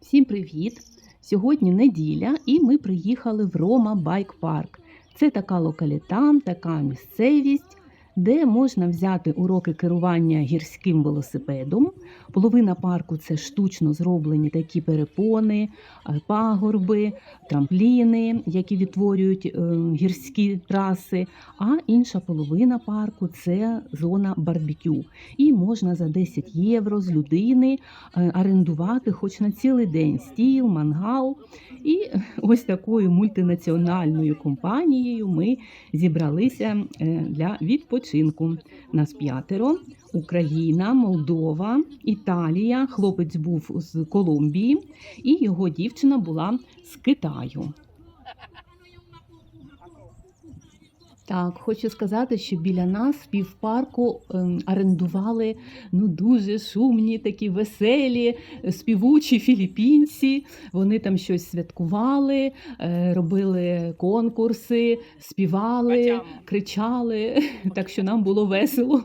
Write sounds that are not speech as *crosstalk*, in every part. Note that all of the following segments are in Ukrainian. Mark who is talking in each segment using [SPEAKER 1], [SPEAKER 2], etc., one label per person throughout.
[SPEAKER 1] Всім привіт! Сьогодні неділя, і ми приїхали в Рома Байк Парк. Це така локаліта, така місцевість, де можна взяти уроки керування гірським велосипедом. Половина парку це штучно зроблені такі перепони, е, пагорби, трампліни, які відтворюють е, гірські траси. А інша половина парку це зона барбекю. І можна за 10 євро з людини е, орендувати хоч на цілий день стіл, мангал. І ось такою мультинаціональною компанією ми зібралися для відпочинку. Нас п'ятеро: Україна, Молдова, Італія. Хлопець був з Колумбії, і його дівчина була з Китаю. Так, хочу сказати, що біля нас в півпарку ем, орендували ну дуже шумні, такі веселі, е, співучі філіппінці. Вони там щось святкували, е, робили конкурси, співали, кричали. Так що нам було весело.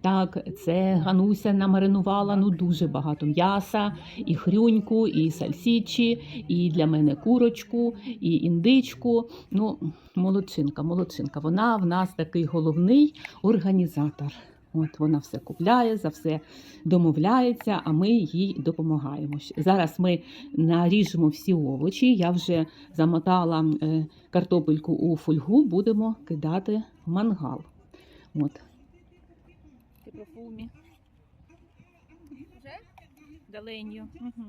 [SPEAKER 1] Так, це Гануся намаринувала ну дуже багато м'яса, і хрюньку, і сальсічі, і для мене курочку, і індичку. Ну, молодчинка, молодчинка. Вона в нас такий головний організатор. От вона все купляє, за все домовляється, а ми їй допомагаємо. Зараз ми наріжемо всі овочі. Я вже замотала е, картопельку у фольгу, будемо кидати в мангал. От. Ти профумі. Даленьо. Угу.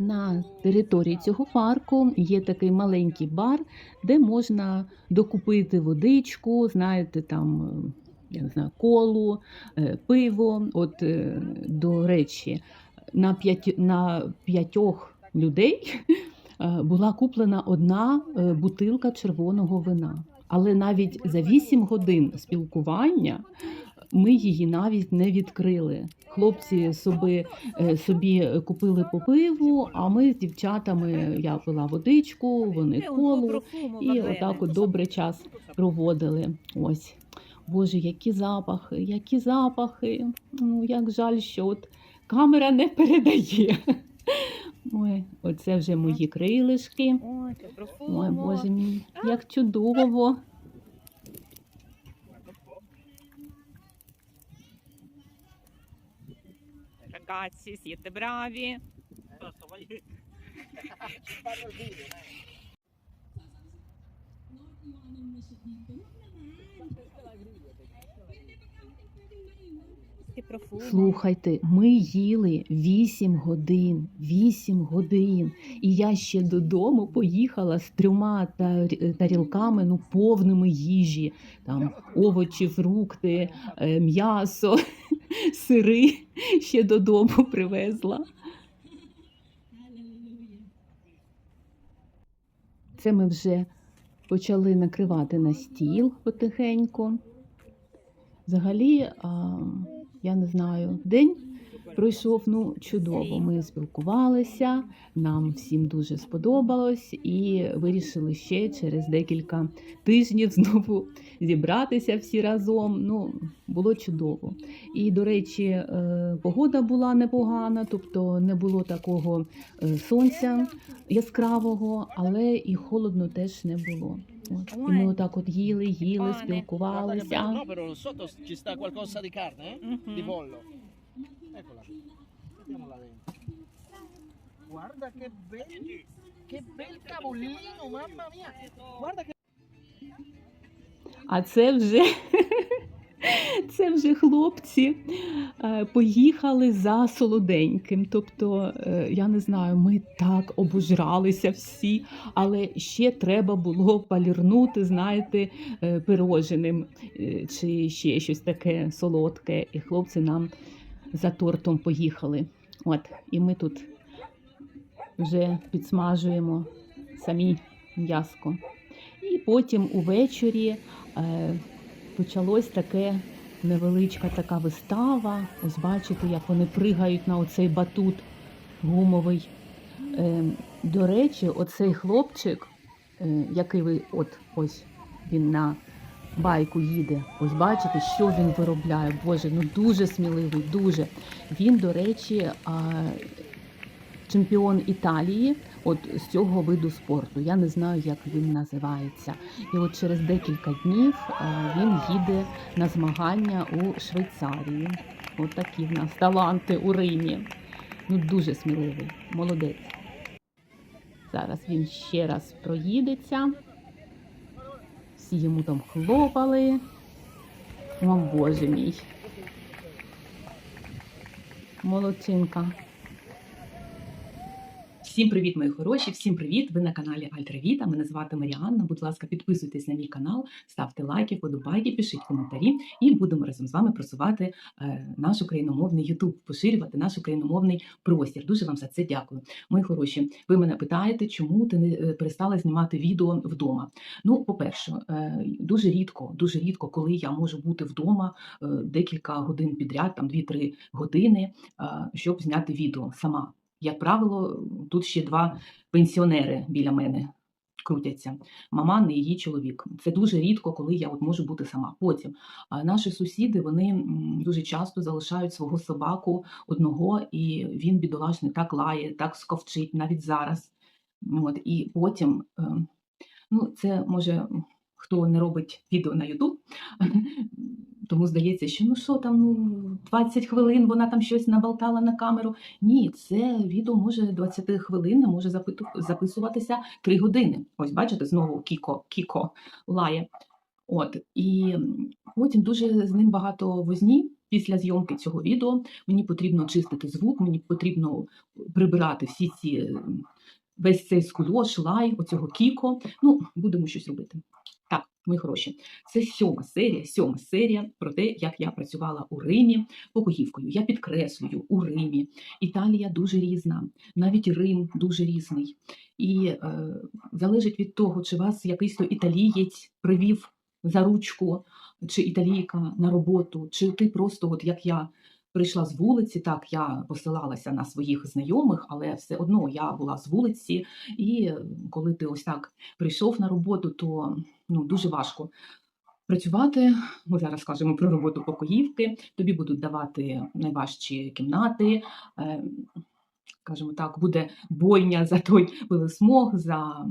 [SPEAKER 1] На території цього парку є такий маленький бар, де можна докупити водичку, знаєте, там я не знаю, колу, е, пиво. От, е, до речі, на, п'яті, на п'ятьох людей е, була куплена одна бутилка червоного вина. Але навіть за 8 годин спілкування ми її навіть не відкрили. Хлопці собі, е, собі купили по пиву, а ми з дівчатами я пила водичку, вони колу. І отак от добре час проводили. Ось. Боже, які запахи, які запахи. Ну, як жаль, що от камера не передає. Ой, оце вже мої крилишки.
[SPEAKER 2] Ой,
[SPEAKER 1] Боже мій, як чудово.
[SPEAKER 2] Ragazzi, siete bravi.
[SPEAKER 3] Basta,
[SPEAKER 1] Слухайте, ми їли 8 годин, 8 годин. І я ще додому поїхала з трьома тар- тарілками, ну повними їжі. Там овочі, фрукти, е, м'ясо, *laughs* сири ще додому привезла. Це ми вже почали накривати на стіл потихеньку. Взагалі, я не знаю, день пройшов ну чудово. Ми спілкувалися, нам всім дуже сподобалось, і вирішили ще через декілька тижнів знову зібратися всі разом. Ну, було чудово. І, до речі, е, погода була непогана, тобто не було такого е, сонця яскравого, але і холодно теж не було. От. І ми отак от їли, їли, спілкувалися.
[SPEAKER 3] No, però sotto ci sta qualcosa di carne, eh?
[SPEAKER 2] Mhm.
[SPEAKER 3] Di pollo. Eccola. Mettiamola dentro. Guarda che bel, che bel cavolino, mamma mia. Guarda che
[SPEAKER 1] А це вже, це вже хлопці е, поїхали за солоденьким. Тобто, е, я не знаю, ми так обожралися всі, але ще треба було палірнути, знаєте, е, пироженим чи ще щось таке солодке. І хлопці нам за тортом поїхали. От, і ми тут вже підсмажуємо самі м'яско. І потім увечері почалось таке невеличка така вистава. Ось бачите, як вони пригають на оцей батут. гумовий. Е, До речі, оцей хлопчик, е, який ви от ось він на байку їде. Ось бачите, що він виробляє. Боже, ну дуже сміливий, дуже. Він, до речі, а, чемпіон Італії от з цього виду спорту. Я не знаю, як він називається. І от через декілька днів він їде на змагання у Швейцарії. От такі в нас таланти у Римі. Ну дуже сміливий, молодець. Зараз він ще раз проїдеться. Всі йому там хлопали. О, Боже мій. Молодчинка. Всім привіт, мої хороші! Всім привіт! Ви на каналі Альтравіта. Мене звати Маріанна. Будь ласка, підписуйтесь на мій канал, ставте лайки, подобайки, пишіть коментарі, і будемо разом з вами просувати е, наш україномовний Ютуб, поширювати наш україномовний простір. Дуже вам за це дякую. Мої хороші. Ви мене питаєте, чому ти не е, перестала знімати відео вдома? Ну, по-перше, е, дуже рідко, дуже рідко, коли я можу бути вдома декілька годин підряд, там 2-3 години, щоб зняти відео сама. Як правило, тут ще два пенсіонери біля мене крутяться. Маман і її чоловік. Це дуже рідко, коли я от можу бути сама. Потім наші сусіди вони дуже часто залишають свого собаку одного, і він бідолашний так лає, так сковчить навіть зараз. От і потім, е, ну це може хто не робить відео на YouTube, тому здається, що ну що там, ну 20 хвилин вона там щось наболтала на камеру. Ні, це відео може 20 хвилин, може записуватися 3 години. Ось бачите, знову Кіко, Кіко лає. От і потім дуже з ним багато возні. Після зйомки цього відео мені потрібно чистити звук, мені потрібно прибирати всі ці весь цей скульош, лай, оцього кіко. Ну, будемо щось робити. Мої хороші, це сьома серія, сьома серія про те, як я працювала у Римі покоївкою. Я підкреслюю у Римі. Італія дуже різна, навіть Рим дуже різний. І е, залежить від того, чи вас якийсь то італієць привів за ручку, чи італійка на роботу, чи ти просто, от як я. Прийшла з вулиці, так я посилалася на своїх знайомих, але все одно я була з вулиці, і коли ти ось так прийшов на роботу, то ну дуже важко працювати. Ми зараз кажемо про роботу покоївки. Тобі будуть давати найважчі кімнати. е, Скажімо так, буде бойня за той пилисмог, за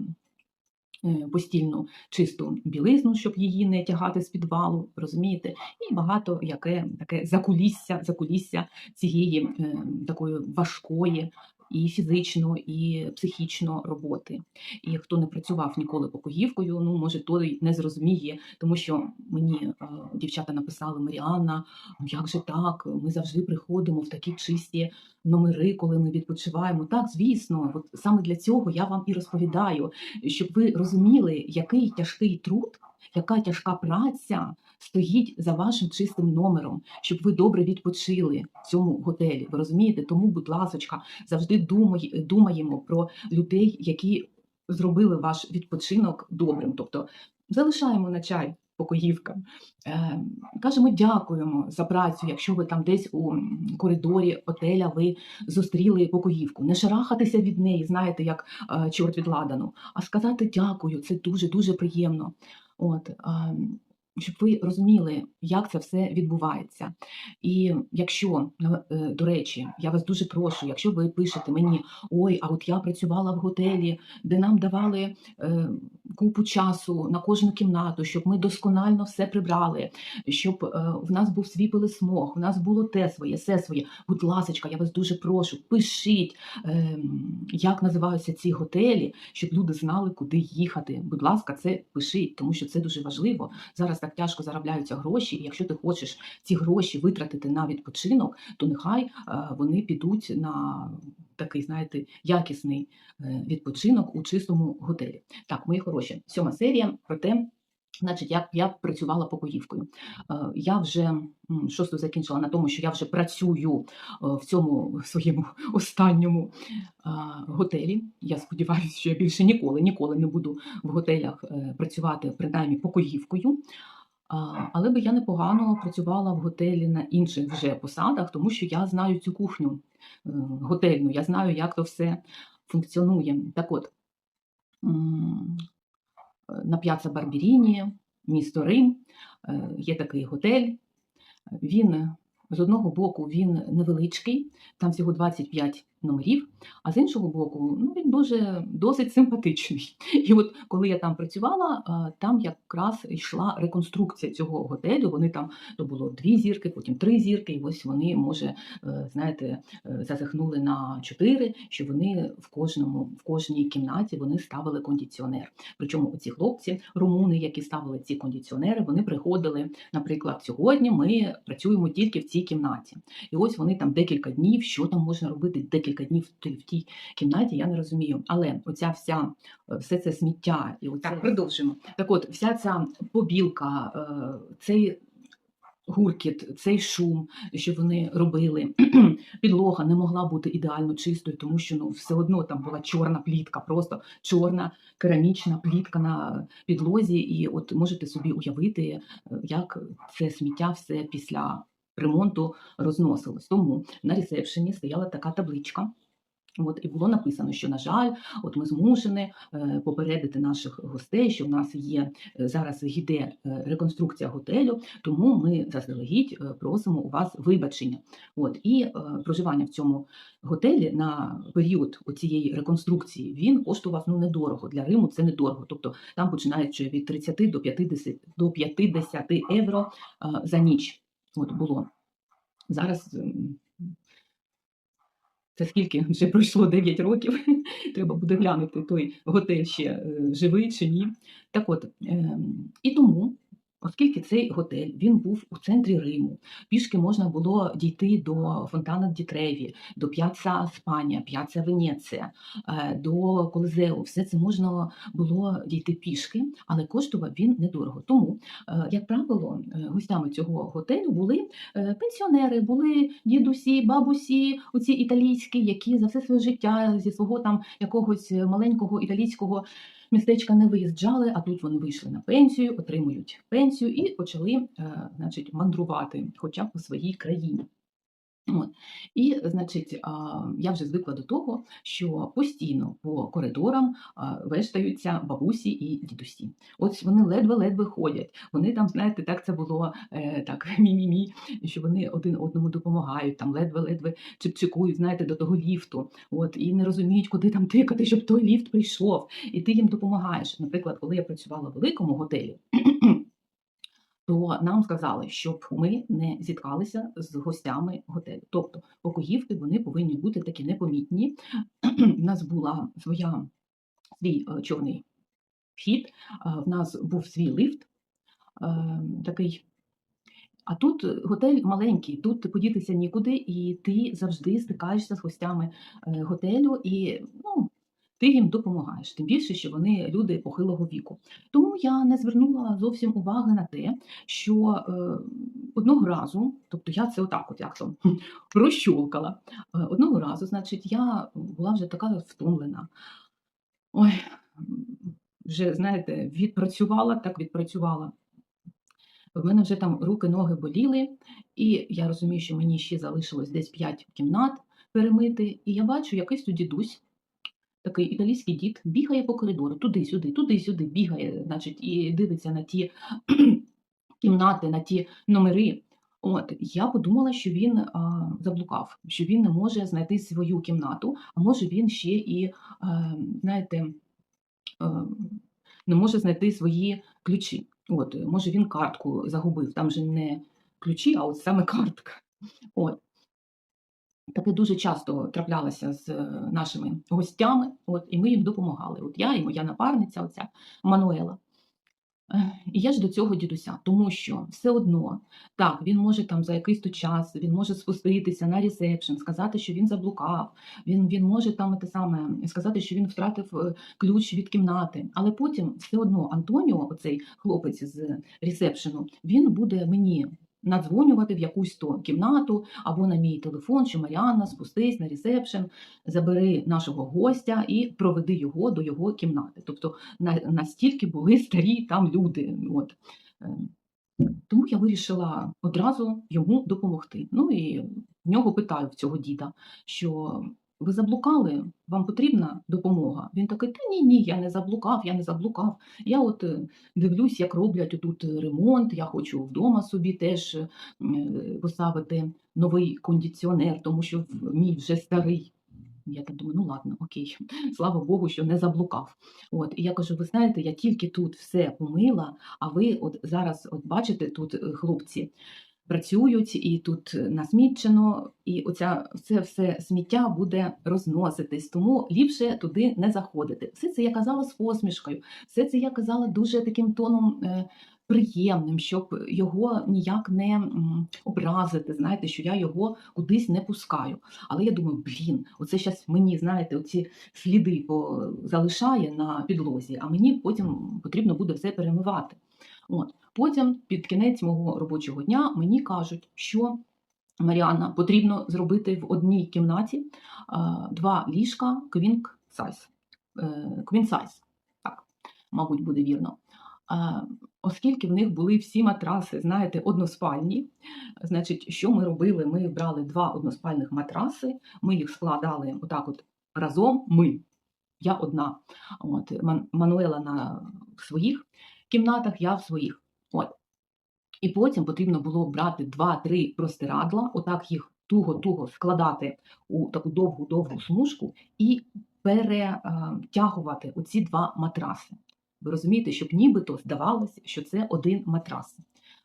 [SPEAKER 1] постільну чисту білизну, щоб її не тягати з підвалу, розумієте? І багато яке таке закулісся, закулісся цієї е, такої важкої. І фізично, і психічно роботи. І хто не працював ніколи покоївкою, ну може той не зрозуміє, тому що мені е, дівчата написали Маріанна, як же так? Ми завжди приходимо в такі чисті номери, коли ми відпочиваємо. Так, звісно, от саме для цього я вам і розповідаю, щоб ви розуміли, який тяжкий труд, яка тяжка праця стоїть за вашим чистим номером, щоб ви добре відпочили в цьому готелі. Ви розумієте? Тому, будь ласочка, завжди думай, думаємо про людей, які зробили ваш відпочинок добрим. Тобто залишаємо на чай покоївкам. Е, кажемо дякуємо за працю, якщо ви там десь у коридорі отеля ви зустріли покоївку. Не шарахатися від неї, знаєте, як е, чорт від ладану, а сказати дякую, це дуже дуже приємно. От, е, щоб ви розуміли, як це все відбувається. І якщо, е, до речі, я вас дуже прошу, якщо ви пишете мені, ой, а от я працювала в готелі, де нам давали е, купу часу на кожну кімнату, щоб ми досконально все прибрали, щоб е, в нас був свій пилисмог, в нас було те своє, все своє. Будь ласка, я вас дуже прошу, пишіть, е, як називаються ці готелі, щоб люди знали, куди їхати. Будь ласка, це пишіть, тому що це дуже важливо. Зараз так тяжко заробляються гроші, і якщо ти хочеш ці гроші витратити на відпочинок, то нехай е, вони підуть на такий, знаєте, якісний е, відпочинок у чистому готелі. Так, мої хороші, сьома серія про те. Значить, як я працювала покоївкою. Е, Я вже шосту закінчила на тому, що я вже працюю в цьому своєму *laughs* останньому готелі. Я сподіваюся, що я більше ніколи, ніколи не буду в готелях працювати принаймні покоївкою. Але би я непогано працювала в готелі на інших вже посадах, тому що я знаю цю кухню. е, готельну. Я знаю, як то все функціонує. Так от, на П'яца Барберіні, місто Рим, е, є такий готель. Він з одного боку він невеличкий, там всього 25 номерів, а з іншого боку, ну він дуже досить симпатичний. І от коли я там працювала, там якраз йшла реконструкція цього готелю. Вони там то було дві зірки, потім три зірки, і ось вони, може, е, знаєте, е, зазихнули на чотири, що вони в кожному, в кожній кімнаті вони ставили кондиціонер. Причому ці хлопці, румуни, які ставили ці кондиціонери, вони приходили, наприклад, сьогодні ми працюємо тільки в цій кімнаті. І ось вони там декілька днів, що там можна робити декілька днів в тій- кімнаті, я не розумію. Але оця вся е, все це сміття, і оце... так продовжимо. Так, от вся ця побілка, е, цей. Гуркіт, цей шум, що вони робили, *clears throat* підлога не могла бути ідеально чистою, тому що ну все одно там була чорна плітка, просто чорна керамічна плітка на підлозі. І от можете собі уявити, е, як це сміття все після ремонту розносилось. Тому на ресепшені стояла така табличка. От і було написано, що на жаль, от ми змушені е, попередити наших гостей, що в нас є е, зараз йде е, реконструкція готелю, тому ми заздалегідь просимо у вас вибачення. От і проживання в цьому готелі на період цієї реконструкції він коштував ну недорого. Для Риму це недорого. Тобто там починаючи від 30 до 50, до 50 євро за ніч. От було зараз. це скільки вже пройшло *laughs* 9 років. *laughs* Треба буде глянути той готель ще е, живий чи ні. Так от, ем, і тому, оскільки цей готель він був у центрі Риму, пішки можна було дійти до фонтана Ді Треві, до п'яца Спанія, п'яца Венеція, е, до Колизеу. Все це можна було дійти пішки, але коштував він недорого. Тому, е, як правило, е, гостями цього готелю були пенсіонери, були дідусі, бабусі, оці італійські, які за все своє життя зі свого там якогось маленького італійського містечка не виїжджали, а тут вони вийшли на пенсію, отримують пенсію і почали, е, значить, мандрувати, хоча б у своїй країні. От. І, значить, я вже звикла до того, що постійно по коридорам вештаються бабусі і дідусі. Ось вони ледве-ледве ходять. Вони там, знаєте, так це було е, так *laughs* мі-мі-мі, що вони один одному допомагають, там ледве-ледве чіпчикують, знаєте, до того ліфту. От і не розуміють, куди там тикати, щоб той ліфт прийшов. І ти їм допомагаєш. Наприклад, коли я працювала в великому готелі. *clears throat* То нам сказали, щоб ми не зіткалися з гостями готелю. Тобто покоївки вони повинні бути такі непомітні. *clears throat* У нас була своя свій е, чорний вхід, е, в нас був свій лифт е, такий. А тут готель маленький, тут подітися нікуди, і ти завжди стикаєшся з гостями готелю, і ну, ти їм допомагаєш. Тим більше, що вони люди похилого віку. Тому я не звернула зовсім уваги на те, що е, одного разу, тобто я це отак, от як там *laughs* прощолкала. Е, одного разу, значить, я була вже така втомлена. Ой, вже, знаєте, відпрацювала, так відпрацювала. В мене вже там руки, ноги боліли, і я розумію, що мені ще залишилось десь 5 кімнат перемити. І я бачу, якийсь тут дідусь, такий італійський дід, бігає по коридору, туди-сюди, туди-сюди, бігає, значить, і дивиться на ті *clears throat* кімнати, на ті номери. От я подумала, що він а, заблукав, що він не може знайти свою кімнату, а може він ще і, а, знаєте, а, не може знайти свої ключі. От, може, він картку загубив. Там же не ключі, а от саме картка. От. Таке дуже часто траплялося з е, нашими гостями, от, і ми їм допомагали. От я і моя напарниця, оця Мануела. І я ж до цього дідуся, тому що все одно, так, він може там за якийсь то час, він може спуститися на ресепшн, сказати, що він заблукав, він, він може там те саме сказати, що він втратив е, ключ від кімнати. Але потім все одно Антоніо, оцей хлопець з ресепшену, він буде мені надзвонювати в якусь то кімнату або на мій телефон, що Маріанна, спустись на ресепшн, забери нашого гостя і проведи його до його кімнати. Тобто на, настільки були *laughs* старі там люди. От. Е, тому я вирішила одразу йому допомогти. Ну і в нього питаю в цього діда, що ви заблукали, вам потрібна допомога. Він такий, та ні, ні, я не заблукав, я не заблукав. Я от е, дивлюсь, як роблять тут ремонт. Я хочу вдома собі теж е, поставити новий кондиціонер, тому що мій вже старий. Я так думаю, ну ладно, окей, слава Богу, що не заблукав. От і я кажу: ви знаєте, я тільки тут все помила, а ви от зараз, от бачите, тут е, хлопці працюють, і тут насмітчено, і оця це все сміття буде розноситись, тому ліпше туди не заходити. Все це я казала з посмішкою, все це я казала дуже таким тоном. е, Приємним, щоб його ніяк не образити, знаєте, що я його кудись не пускаю. Але я думаю, блін, оце зараз мені, знаєте, оці сліди по, залишає на підлозі, а мені потім потрібно буде все перемивати. От. Потім, під кінець мого робочого дня, мені кажуть, що Маріанна потрібно зробити в одній кімнаті а, два ліжка. Е, Queen size. Так, мабуть, буде вірно. А, Оскільки в них були всі матраси, знаєте, односпальні, значить, що ми робили? Ми брали два односпальних матраси, ми їх складали отак от разом. Ми, я одна. От, Ман- Мануела на своїх кімнатах, я в своїх. От. І потім потрібно було брати два-три простирадла, отак їх туго-туго складати у таку довгу-довгу смужку і перетягувати оці два матраси. Ви розумієте, щоб нібито здавалося, що це один матрас.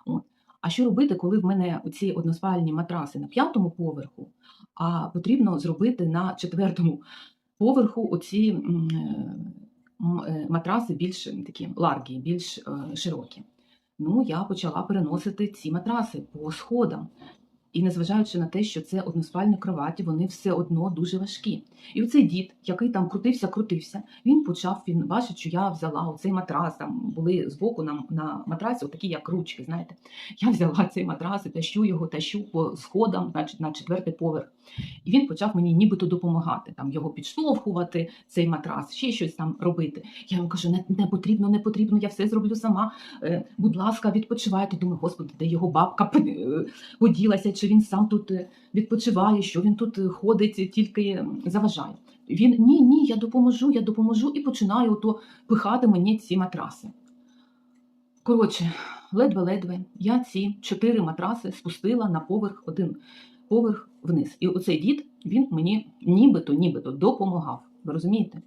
[SPEAKER 1] От. А що робити, коли в мене оці односпальні матраси на п'ятому поверху, а потрібно зробити на четвертому поверху оці е, е, матраси більш такі ларгі, більш е, широкі. Ну, я почала переносити ці матраси по сходам. І незважаючи на те, що це односпальні кроваті, вони все одно дуже важкі. І оцей дід, який там крутився, крутився, він почав, він бачить, що я взяла оцей матрас, там були збоку на, на матрасі, такі як ручки, знаєте. Я взяла цей матрас і тащу його, тащу по сходам, значить, на четвертий поверх. І він почав мені нібито допомагати, там його підштовхувати, цей матрас, ще щось там робити. Я йому кажу, не, не потрібно, не потрібно, я все зроблю сама. Е, будь ласка, відпочивайте. Думаю, господи, де його бабка е, поділася, чи він сам тут е, відпочиває, що він тут е, ходить, е, тільки заважає. Він ні, ні, я допоможу, я допоможу і починає ото пихати мені ці матраси. Коротше, ледве-ледве я ці чотири матраси спустила на поверх один поверх вниз. І оцей дід він мені нібито, нібито допомагав. Ви розумієте?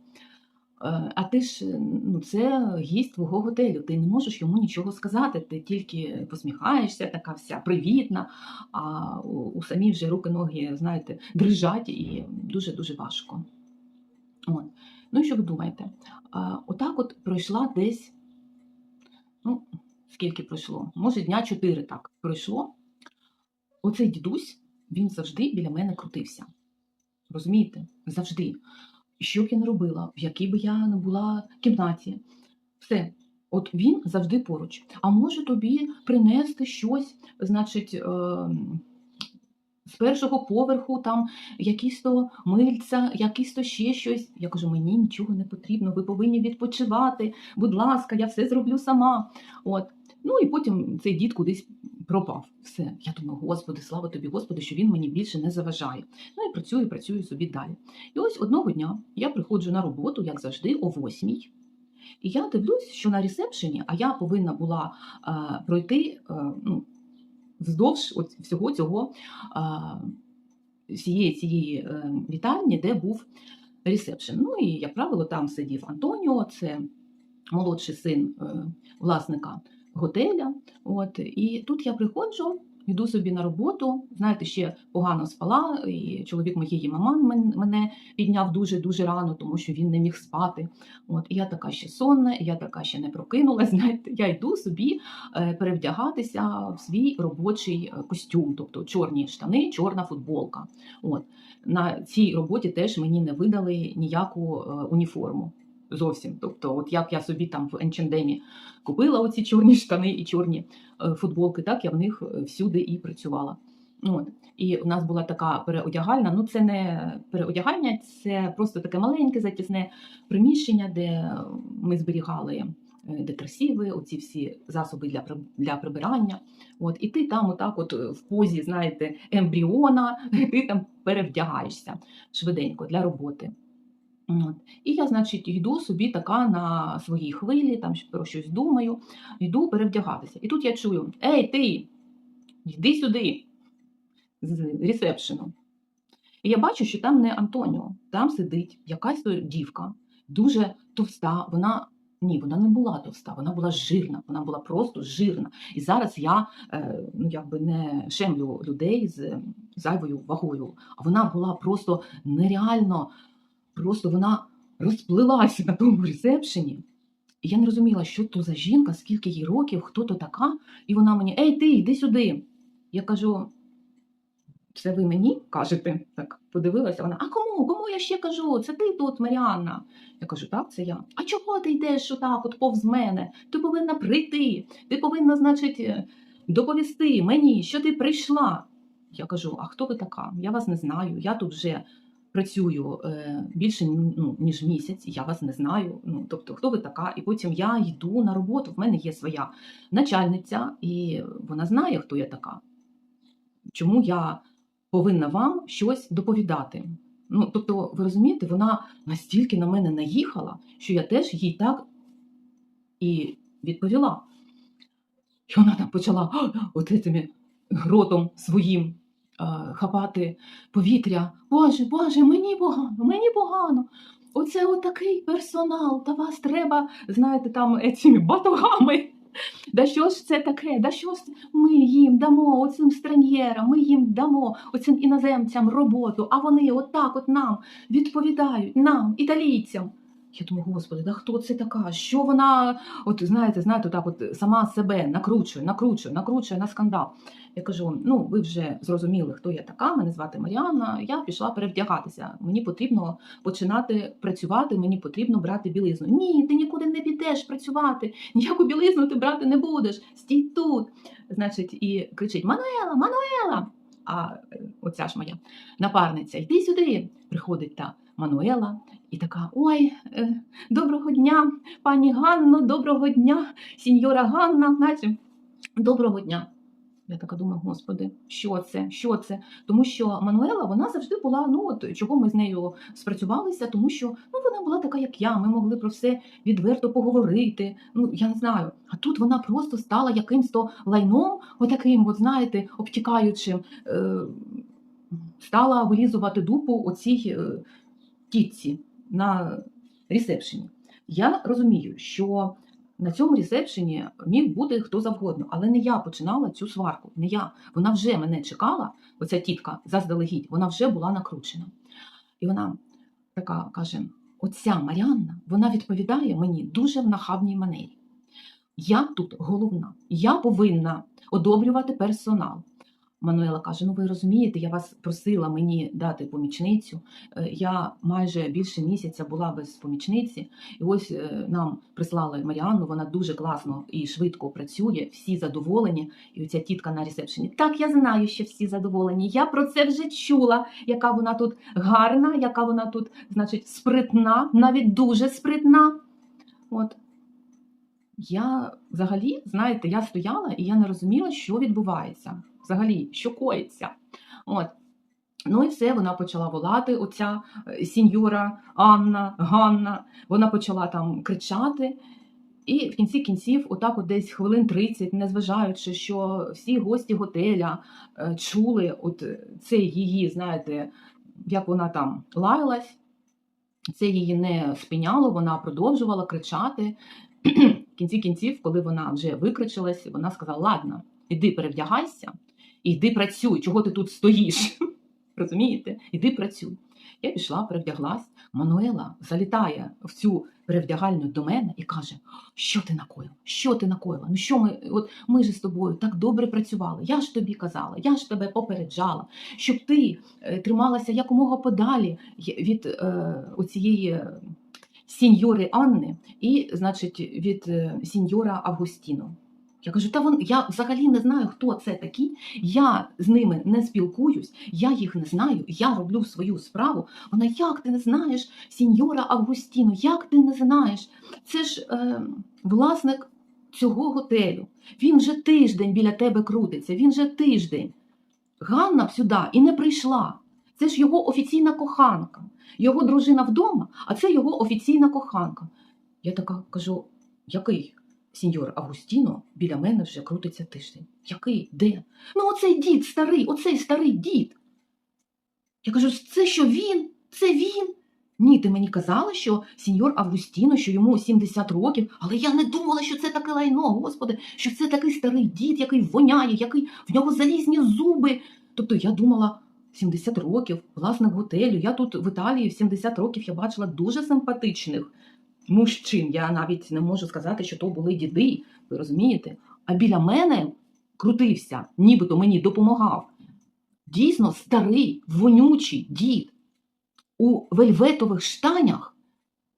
[SPEAKER 1] Е, А ти ж е, ну, це гість твого готелю. Ти не можеш йому нічого сказати. Ти тільки посміхаєшся, така вся привітна, а у, самій вже руки, ноги, знаєте, дрижать і дуже-дуже важко. От. Ну і що ви думаєте? Отак от пройшла десь, ну, скільки пройшло? Може, дня чотири так пройшло. Оцей дідусь, він завжди біля мене крутився. Розумієте? Завжди. Що б я не робила, в якій би я не була кімнаті. Все. От він завжди поруч. А може тобі принести щось, значить, е, з першого поверху, там якісь то мильця, якісь то ще щось. Я кажу, мені нічого не потрібно, ви повинні відпочивати. Будь ласка, я все зроблю сама. От. Ну і потім цей дід кудись пропав. Все. Я думаю, Господи, слава тобі, Господи, що він мені більше не заважає. Ну і працюю, працюю собі далі. І ось одного дня я приходжу на роботу, як завжди, о восьмій. І я дивлюсь, що на ресепшені, а я повинна була е, пройти е, ну, вздовж от всього цього е, всієї цієї е, вітальні, де був ресепшн. Ну і, як правило, там сидів Антоніо, це молодший син е, власника готеля. От, і тут я приходжу, йду собі на роботу. Знаєте, ще погано спала, і чоловік моєї мами мен- мене підняв дуже-дуже рано, тому що він не міг спати. От, і я така ще сонна, я така ще не прокинулась. *laughs* Знаєте, я йду собі е, перевдягатися в свій робочий е, костюм, тобто чорні штани, чорна футболка. От. На цій роботі теж мені не видали ніяку е, уніформу. Зовсім. Тобто, от як я собі там в Енчендемі купила оці чорні штани і чорні е, футболки, так я в них е, всюди і працювала. От. І у нас була така переодягальна. Ну, це не переодягальня, це просто таке маленьке затісне приміщення, де ми зберігали е, декрасиви, оці всі засоби для, для прибирання. От, і ти там, отак, от е, в позі, знаєте, ембріона, *laughs* ти там перевдягаєшся швиденько для роботи. От. І я, значить, йду собі така на своїй хвилі, там про щось думаю, йду перевдягатися. І тут я чую: Ей, ти, йди сюди, з ресепшену. І я бачу, що там не Антоніо, там сидить якась дівка, дуже товста. Вона ні, вона не була товста, вона була жирна, вона була просто жирна. І зараз я е, ну, якби не шемлю людей з зайвою вагою, а вона була просто нереально, просто вона розплилася на тому ресепшені. І я не розуміла, що то за жінка, скільки їй років, хто то така. І вона мені: Ей, ти, йди сюди. Я кажу, це ви мені кажете? Так подивилася вона. А кому? Кому я ще кажу? Це ти тут, Маріанна. Я кажу, так, це я. А чого ти йдеш отак, от повз мене? Ти повинна прийти. Ти повинна, значить, е, доповісти мені, що ти прийшла. Я кажу: а хто ви така? Я вас не знаю. Я тут вже працюю е, більше ну, ніж місяць, я вас не знаю. Ну, тобто, хто ви така? І потім я йду на роботу. В мене є своя начальниця, і вона знає, хто я така. Чому я повинна вам щось доповідати? Ну, тобто, ви розумієте, вона настільки на мене наїхала, що я теж їй так і відповіла. І вона там почала от цими ротом своїм хапати повітря. Боже, Боже, мені погано, мені погано. Оце отакий персонал, та вас треба, знаєте, там цими батогами. Да що ж це таке? Да що ж? Ми їм дамо оцим стран'єрам, ми їм дамо оцим іноземцям роботу, а вони отак от нам відповідають, нам, італійцям. Я думаю, господи, да хто це така? Що вона, от знаєте, знаєте, так от сама себе накручує, накручує, накручує на скандал. Я кажу: ну, ви вже зрозуміли, хто я така. Мене звати Маріанна. Я пішла перевдягатися. Мені потрібно починати працювати, мені потрібно брати білизну. Ні, ти нікуди не підеш працювати, ніяку білизну ти брати не будеш. Стій тут. Значить, і кричить: Мануела, Мануела! А е, оця ж моя напарниця, йди сюди. Приходить та Мануела і така: Ой, е, доброго дня, пані Ганно, доброго дня, сіньора Ганна, наче доброго дня. Я така думаю, господи, що це? Що це? Тому що Мануела вона завжди була. Ну от чого ми з нею спрацювалися, тому що ну вона була така, як я. Ми могли про все відверто поговорити. Ну я не знаю. А тут вона просто стала якимсь то лайном, отаким, от знаєте, обтікаючим. Е, стала вилізувати дупу оцій тітці на ресепшені. Я розумію, що на цьому ресепшені міг бути хто завгодно, але не я починала цю сварку. Не я. Вона вже мене чекала, оця тітка заздалегідь, вона вже була накручена. І вона така каже: оця Маріанна, вона відповідає мені дуже в нахабній манері. Я тут головна, я повинна одобрювати персонал. Мануела каже: Ну ви розумієте, я вас просила мені дати помічницю. Е, Я майже більше місяця була без помічниці, і ось е, нам прислали Маріанну. Вона дуже класно і швидко працює, всі задоволені. І оця тітка на ресепшені. Так, я знаю, що всі задоволені. Я про це вже чула. Яка вона тут гарна, яка вона тут, значить, спритна, навіть дуже спритна. От. Я взагалі, знаєте, я стояла і я не розуміла, що відбувається. Взагалі, що коїться. От. Ну і все, вона почала волати, оця е, сіньора Анна, Ганна. Вона почала там кричати. І в кінці кінців, отак от десь хвилин 30, незважаючи, що всі гості готеля е, чули от це її, знаєте, як вона там лаялась, це її не спиняло, вона продовжувала кричати. В кінці кінців, коли вона вже викричалась, вона сказала: Ладно, іди перевдягайся, і йди працюй, чого ти тут стоїш? *laughs* Розумієте? Іди працюй. Я пішла, перевдяглась. Мануела залітає в цю перевдягальню до мене і каже: Що ти накоїла? Що ти накоїла? Ну що ми, от ми ж з тобою так добре працювали. Я ж тобі казала, я ж тебе попереджала, щоб ти е, трималася якомога подалі від е, оцієї сіньори Анни і, значить, від е, сіньора Августіно. Я кажу, та вон, я взагалі не знаю, хто це такі. Я з ними не спілкуюсь, я їх не знаю, я роблю свою справу. Вона, як ти не знаєш, сіньора Августіно, як ти не знаєш? Це ж е, власник цього готелю. Він вже тиждень біля тебе крутиться, він вже тиждень. Ганна сюди і не прийшла. Це ж його офіційна коханка. Його дружина вдома, а це його офіційна коханка. Я така кажу: який сеньор Августіно біля мене вже крутиться тиждень? Який? Де? Ну, оцей дід старий, оцей старий дід. Я кажу, це що він? Це він? Ні, ти мені казала, що сеньор Августіно, що йому 70 років, але я не думала, що це таке лайно, господи, що це такий старий дід, який воняє, який в нього залізні зуби. Тобто я думала, 70 років, власник готелю. Я тут в Італії в 70 років я бачила дуже симпатичних мужчин. Я навіть не можу сказати, що то були діди, ви розумієте? А біля мене крутився, нібито мені допомагав. Дійсно старий, вонючий дід у вельветових штанях,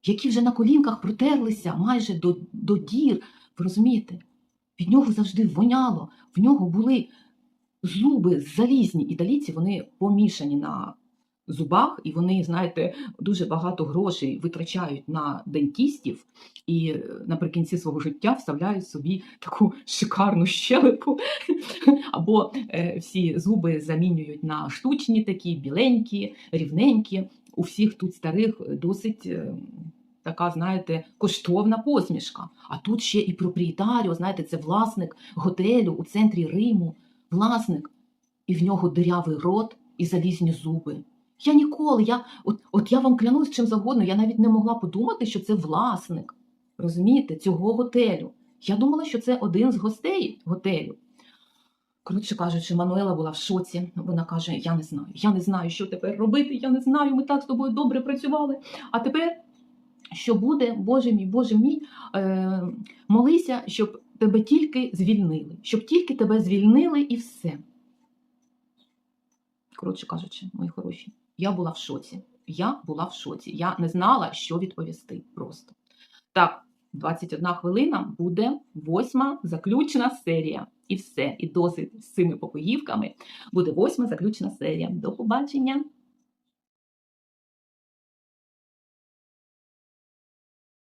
[SPEAKER 1] які вже на колінках протерлися майже до, до дір. Ви розумієте? Від нього завжди воняло, в нього були зуби залізні. Італійці вони помішані на зубах, і вони, знаєте, дуже багато грошей витрачають на дентістів і е, наприкінці свого життя вставляють собі таку шикарну щелепу. *laughs* Або е, всі зуби замінюють на штучні такі, біленькі, рівненькі. У всіх тут старих досить. е, Така, знаєте, коштовна посмішка. А тут ще і проприєтаріо, знаєте, це власник готелю у центрі Риму, власник, і в нього дирявий рот і залізні зуби. Я ніколи, я, от, от я вам клянусь чим завгодно, я навіть не могла подумати, що це власник, розумієте, цього готелю. Я думала, що це один з гостей готелю. Коротше кажучи, Мануела була в шоці. Вона каже: Я не знаю, я не знаю, що тепер робити, я не знаю, ми так з тобою добре працювали. А тепер, що буде, Боже мій, Боже мій, е, молися, щоб тебе тільки звільнили, щоб тільки тебе звільнили і все. Коротше кажучи, мої хороші, я була в шоці. Я була в шоці. Я не знала, що відповісти просто. Так, 21 хвилина буде восьма заключна серія. І все. І досить з цими попоївками буде восьма заключна серія. До побачення!